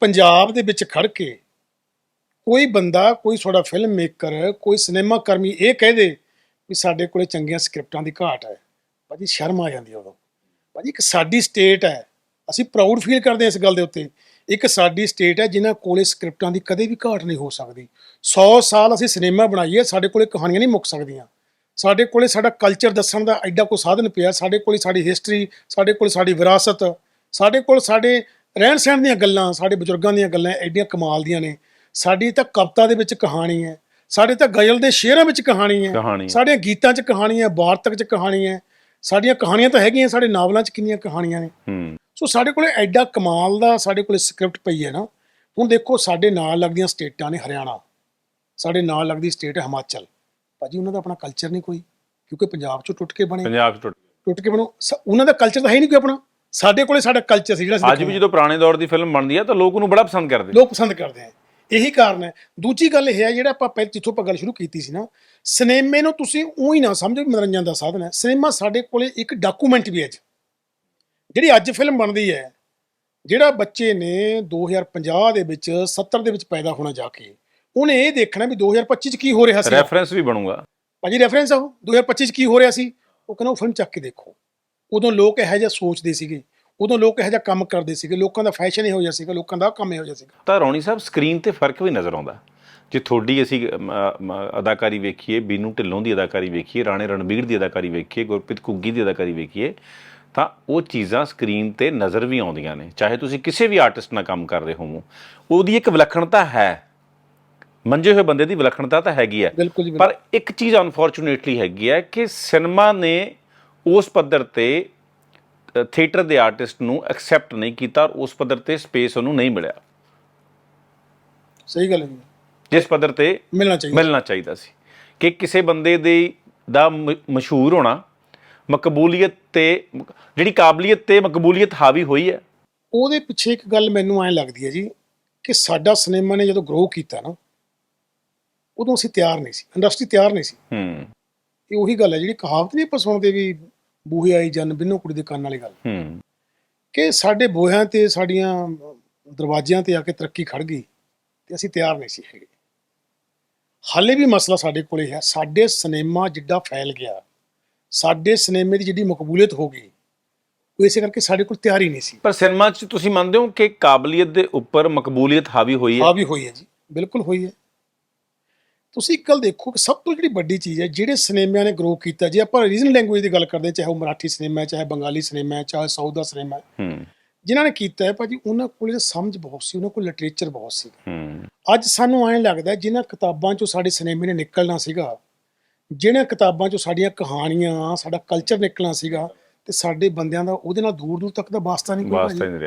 ਪੰਜਾਬ ਦੇ ਵਿੱਚ ਖੜ ਕੇ ਕੋਈ ਬੰਦਾ, ਕੋਈ ਤੁਹਾਡਾ ਫਿਲਮ ਮੇਕਰ ਕੋਈ ਸਿਨੇਮਾ ਕਰਮੀ ਇਹ ਕਹਿ ਦੇ ਵੀ ਸਾਡੇ ਕੋਲੇ ਚੰਗੀਆਂ ਸਕ੍ਰਿਪਟਾਂ ਦੀ ਘਾਟ ਹੈ। ਭਾਜੀ ਸ਼ਰਮ ਆ ਜਾਂਦੀ ਹੈ ਉਦੋਂ। ਭਾਜੀ ਇੱਕ ਸਾਡੀ ਸਟੇਟ ਹੈ। ਅਸੀਂ ਪ੍ਰਾਊਡ ਫੀਲ ਕਰਦੇ ਹਾਂ ਇਸ ਗੱਲ ਦੇ ਉੱਤੇ। ਇੱਕ ਸਾਡੀ ਸਟੇਟ ਹੈ ਜਿਨ੍ਹਾਂ ਕੋਲੇ ਸਕ੍ਰਿਪਟਾਂ ਦੀ ਕਦੇ ਵੀ ਘਾਟ ਨਹੀਂ ਹੋ ਸਕਦੀ। 100 ਸਾਲ ਅਸੀਂ ਸਿਨੇਮਾ ਬਣਾਈਏ ਸਾਡੇ ਕੋਲੇ ਕਹਾਣੀਆਂ ਨਹੀਂ ਮੁੱਕ ਸਕਦੀਆਂ। ਸਾਡੇ ਕੋਲੇ ਸਾਡਾ ਕਲਚਰ ਦੱਸਣ ਦਾ ਐਡਾ ਕੋਈ ਸਾਧਨ ਪਿਆ। ਸਾਡੇ ਕੋਲੇ ਸਾਡੀ ਹਿਸਟਰੀ ਸਾਡੇ ਕੋਲ ਸਾਡੀ ਵਿਰਾਸਤ, ਸਾਡੇ ਕੋਲ ਸਾਡੇ ਰਹਿਣ ਸਹਿਣ ਦੀਆਂ ਗੱਲਾਂ ਸਾਡੇ ਬਜ਼ੁਰਗਾਂ ਦੀਆਂ ਗੱਲਾਂ ਐਡੀਆਂ ਕਮਾਲ ਦੀਆਂ ਨੇ। ਸਾਡੀ ਤਾਂ ਕਵਿਤਾ ਦੇ ਵਿੱਚ ਕਹਾਣੀ ਹੈ। ਸਾਡੇ ਤਾਂ ਗਜ਼ਲ ਦੇ ਸ਼ੇਰਾਂ ਵਿੱਚ ਕਹਾਣੀ ਹੈ। ਕਹਾਣੀ ਸਾਡੇ ਗੀਤਾਂ 'ਚ ਕਹਾਣੀ ਹੈ ਵਾਰਤਕ 'ਚ ਕਹਾਣੀ ਹੈ। ਸਾਡੀਆਂ ਕਹਾਣੀਆਂ ਤਾਂ ਹੈਗੀਆਂ ਸਾਡੇ ਨਾਵਲਾਂ 'ਚ ਕਿੰਨੀਆਂ ਕਹਾਣੀਆਂ ਨੇ। ਹੂੰ। ਸੋ ਸਾਡੇ ਕੋਲੇ ਐਡਾ ਕਮਾਲ ਦਾ ਸਾਡੇ ਕੋਲੇ ਸਕ੍ਰਿਪਟ ਪਈ ਹੈ ਨਾ। ਹੁਣ ਦੇਖੋ ਸਾਡੇ ਨਾਲ ਲੱਗਦੀਆਂ ਸਟੇਟਾਂ ਨੇ ਹਰਿਆਣਾ। ਸਾਡੇ ਨਾਲ ਲੱਗਦੀ ਸਟੇਟ ਹੈ ਹਿਮਾਚਲ। ਭਾਜੀ ਉਹਨਾਂ ਦਾ ਆਪਣਾ ਕਲਚਰ ਨਹੀਂ ਕੋਈ? ਕਿਉਂਕਿ ਪੰਜਾਬ ਚੋਂ ਟੁੱਟ ਕੇ ਬਣੇ। ਪੰਜਾਬ ਚ ਟੁੱਟ ਟੁੱਟ ਕੇ ਬਣੋ। ਸ- ਉਹਨਾਂ ਦਾ ਕਲਚਰ ਤਾਂ ਹੈ ਹੀ ਨਹੀਂ ਕੋਈ ਆਪਣਾ। ਸਾਡੇ ਕੋਲੇ ਸਾਡਾ ਕਲਚਰ ਸੀ ਜਿਹੜਾ ਅਸੀਂ ਅੱਜ ਵੀ ਜਦੋਂ ਪੁਰਾਣੇ ਦੌਰ ਦੀ ਫਿਲਮ ਬਣਦੀ ਆ ਤਾਂ ਲੋਕ ਉਹਨੂੰ ਬੜਾ ਪਸੰਦ ਕਰਦੇ ਲੋਕ ਪਸੰਦ ਕਰਦੇ ਆ। ਇਹੀ ਕਾਰਨ ਹੈ। ਦੂਜੀ ਗੱਲ ਇਹ ਹੈ ਜਿਹੜਾ ਆਪਾਂ ਪਹਿਲਾਂ ਜਿੱਥੋਂ ਆਪਾਂ ਗੱਲ ਸ਼ੁਰੂ ਕੀਤੀ ਸੀ ਨਾ ਸਿਨੇਮੇ ਨੂੰ ਤੁਸੀਂ ਉਹੀ ਨਾ ਸਮਝੋ ਕਿ ਮਨੋਰੰਜਨ ਦਾ ਸਾਧਨ ਹੈ। ਸਿਨੇਮਾ ਸਾਡੇ ਕੋਲੇ ਇੱਕ ਡਾਕੂਮੈਂਟ ਵੀ ਹੈ ਜੀ ਜਿਹੜੀ ਅੱਜ ਫਿਲਮ ਬਣਦੀ ਹੈ ਜਿਹੜਾ ਬੱਚੇ ਨੇ 2050 ਦੇ ਵਿੱਚ 70 ਦੇ ਵਿੱਚ ਪੈਦਾ ਹੋਣਾ ਜਾ ਕੇ ਉਹਨੇ ਇਹ ਦੇਖਣਾ ਵੀ 2025 ਚ ਕੀ ਹੋ ਰਿਹਾ ਸੀ। ਰੈਫਰੈਂਸ ਵੀ ਬਣੂਗਾ। ਭਾਜੀ ਰੈਫਰੈਂਸ ਆ ਉਹ। 2025 ਚ ਕੀ ਹੋ ਰਿਹਾ ਸੀ? ਉਹ ਕਹਿੰਦਾ ਉਹ ਫਿਲਮ ਚੱਕ ਕੇ ਦੇਖੋ। ਉਦੋਂ ਲੋਕ ਇਹੋ ਜਿਹਾ ਸੋਚਦੇ ਸੀਗੇ ਉਦੋਂ ਲੋਕ ਇਹੋ ਜਿਹਾ ਕੰਮ ਕਰਦੇ ਸੀਗੇ ਲੋਕਾਂ ਦਾ ਫੈਸ਼ਨ ਇਹੋ ਜਿਹਾ ਸੀਗਾ ਲੋਕਾਂ ਦਾ ਕੰਮ ਇਹੋ ਜਿਹਾ ਸੀਗਾ। ਤਾਂ ਰੌਣੀ ਸਾਹਿਬ ਸਕਰੀਨ ਤੇ ਫ਼ਰਕ ਵੀ ਨਜ਼ਰ ਆਉਂਦਾ। ਜੇ ਤੁਹਾਡੀ ਅਸੀਂ ਅਦਾਕਾਰੀ ਵੇਖੀਏ ਬੀਨੂ ਢਿੱਲੋਂ ਦੀ ਅਦਾਕਾਰੀ ਵੇਖੀਏ ਰਾਣੇ ਰਣਬੀਰ ਦੀ ਅਦਾਕਾਰੀ ਵੇਖੀਏ ਗੁਰਪ੍ਰੀਤ ਕੁੱਗੀ ਦੀ ਅਦਾਕਾਰੀ ਵੇਖੀਏ ਤਾਂ ਉਹ ਚੀਜ਼ਾਂ ਸਕਰੀਨ ਤੇ ਨਜ਼ਰ ਵੀ ਆਉਂਦੀਆਂ ਨੇ। ਚਾਹੇ ਤੁਸੀਂ ਕਿਸੇ ਵੀ ਆਰਟਿਸਟ ਨਾਲ ਕੰਮ ਕਰ ਰਹੇ ਹੋਵੋ ਉਹਦੀ ਇੱਕ ਵਿਲੱਖਣਤਾ ਹੈ। ਮੰਜੇ ਹੋਏ ਬੰਦੇ ਦੀ ਵਿਲੱਖਣਤਾ ਤਾਂ ਹੈਗੀ ਹੈ। ਪਰ ਇੱਕ ਚੀਜ਼ ਅਨਫੋਰਚੂਨੇਟਲੀ ਹੈਗੀ ਹੈ ਕਿ ਸਿਨੇਮਾ ਨੇ ਉਸ ਪੱਧਰ ਤੇ ਥੀਏਟਰ ਦੇ ਆਰਟਿਸਟ ਨੂੰ ਐਕਸੈਪਟ ਨਹੀਂ ਕੀਤਾ ਔਰ ਉਸ ਪੱਧਰ ਤੇ ਸਪੇਸ ਉਹਨੂੰ ਨਹੀਂ ਮਿਲਿਆ। ਸਹੀ ਗੱਲ ਹੈ। ਜਿਸ ਪੱਧਰ ਤੇ ਮਿਲਣਾ ਚਾਹੀਦਾ। ਮਿਲਣਾ ਚਾਹੀਦਾ ਸੀ। ਕਿ ਕਿਸੇ ਬੰਦੇ ਦੇ ਦਾ ਮਸ਼ਹੂਰ ਹੋਣਾ ਮਕਬੂਲੀਅਤ ਤੇ ਜਿਹੜੀ ਕਾਬਲੀਅਤ ਤੇ ਮਕਬੂਲੀਅਤ ਹਾਵੀ ਹੋਈ ਹੈ। ਉਹਦੇ ਪਿੱਛੇ ਇੱਕ ਗੱਲ ਮੈਨੂੰ ਐਂ ਲੱਗਦੀ ਹੈ ਜੀ ਕਿ ਸਾਡਾ ਸਿਨੇਮਾ ਨੇ ਜਦੋਂ ਗਰੋ ਕੀਤਾ ਨਾ ਉਦੋਂ ਅਸੀਂ ਤਿਆਰ ਨਹੀਂ ਸੀ। ਇੰਡਸਟਰੀ ਤਿਆਰ ਨਹੀਂ ਸੀ। ਹੂੰ। ਇਹ ਉਹੀ ਗੱਲ ਹੈ ਜਿਹੜੀ ਕਹਾਵਤ ਨਹੀਂ ਆਪਾਂ ਸੁਣਦੇ ਵੀ ਬੂਹੇ ਆਈ ਜਨ ਬਿੰਨੋ ਕੁੜੀ ਦੇ ਕੰਨ ਵਾਲੀ ਗੱਲ। ਹੂੰ। ਕਿ ਸਾਡੇ ਬੋਹਿਆਂ ਤੇ ਸਾਡੀਆਂ ਦਰਵਾਜ਼ਿਆਂ ਤੇ ਆ ਕੇ ਤਰੱਕੀ ਖੜ ਗਈ ਤੇ ਅਸੀਂ ਤਿਆਰ ਨਹੀਂ ਸੀ ਹੈਗੇ। ਹਾਲੇ ਵੀ ਮਸਲਾ ਸਾਡੇ ਕੋਲੇ ਹੈ। ਸਾਡੇ ਸਿਨੇਮਾ ਜਿੱਡਾ ਫੈਲ ਗਿਆ ਸਾਡੇ ਸਿਨੇਮੇ ਦੀ ਜਿੱਡੀ ਮਕਬੂਲੀਅਤ ਹੋ ਗਈ ਉਹ ਇਸੇ ਕਰਕੇ ਸਾਡੇ ਕੋਲ ਤਿਆਰ ਹੀ ਨਹੀਂ ਸੀ। ਪਰ ਸਿਨੇਮਾ 'ਚ ਤੁਸੀਂ ਮੰਨਦੇ ਹੋ ਕਿ ਕਾਬਲੀਅਤ ਦੇ ਉੱਪਰ ਮਕਬੂਲੀਅਤ ਹਾਵੀ ਹੋਈ ਹੈ? ਆ ਵੀ ਹੋਈ ਹੈ ਜੀ ਬਿਲਕੁਲ ਹੋਈ ਹੈ। ਤੁਸੀਂ ਇੱਕ ਗੱਲ ਦੇਖੋ ਕਿ ਸਭ ਤੋਂ ਜਿਹੜੀ ਵੱਡੀ ਚੀਜ਼ ਹੈ ਜਿਹੜੇ ਸਿਨੇਮਿਆਂ ਨੇ ਗਰੋ ਕੀਤਾ ਜੇ ਆਪਾਂ ਰੀਜਨਲ ਲੈਂਗੁਏਜ ਦੀ ਗੱਲ ਕਰਦੇ ਚਾਹੇ ਉਹ ਮਰਾਠੀ ਸਿਨੇਮਾ ਹੈ ਚਾਹੇ ਬੰਗਾਲੀ ਸਿਨੇਮਾ ਹੈ ਚਾਹੇ ਸਾਊਥ ਦਾ ਸਿਨੇਮਾ ਹੈ ਜਿਨ੍ਹਾਂ ਨੇ ਕੀਤਾ ਹੈ ਭਾਜੀ ਉਹਨਾਂ ਕੋਲ ਸਮਝ ਬਹੁਤ ਸੀ ਉਹਨਾਂ ਕੋਲ ਲਿਟਰੇਚਰ ਬਹੁਤ ਸੀ। ਅੱਜ ਸਾਨੂੰ ਐਂ ਲੱਗਦਾ ਜਿਨ੍ਹਾਂ ਕਿਤਾਬਾਂ ਚੋਂ ਸਾਡੇ ਸਿਨੇਮੇ ਨੇ ਨਿਕਲਣਾ ਸੀਗਾ ਜਿਹੜੀਆਂ ਕਿਤਾਬਾਂ ਚੋਂ ਸਾਡੀਆਂ ਕਹਾਣੀਆਂ ਸਾਡਾ ਕਲਚਰ ਨਿਕਲਣਾ ਸੀਗਾ ਤੇ ਸਾਡੇ ਬੰਦਿਆਂ ਦਾ ਉਹਦੇ ਨਾਲ ਦੂਰ ਦੂਰ ਤੱਕ ਦਾ ਵਾਸਤਾ ਨਹੀਂ ਕੋਈ। ਵਾਸਤਾ ਨਹੀਂ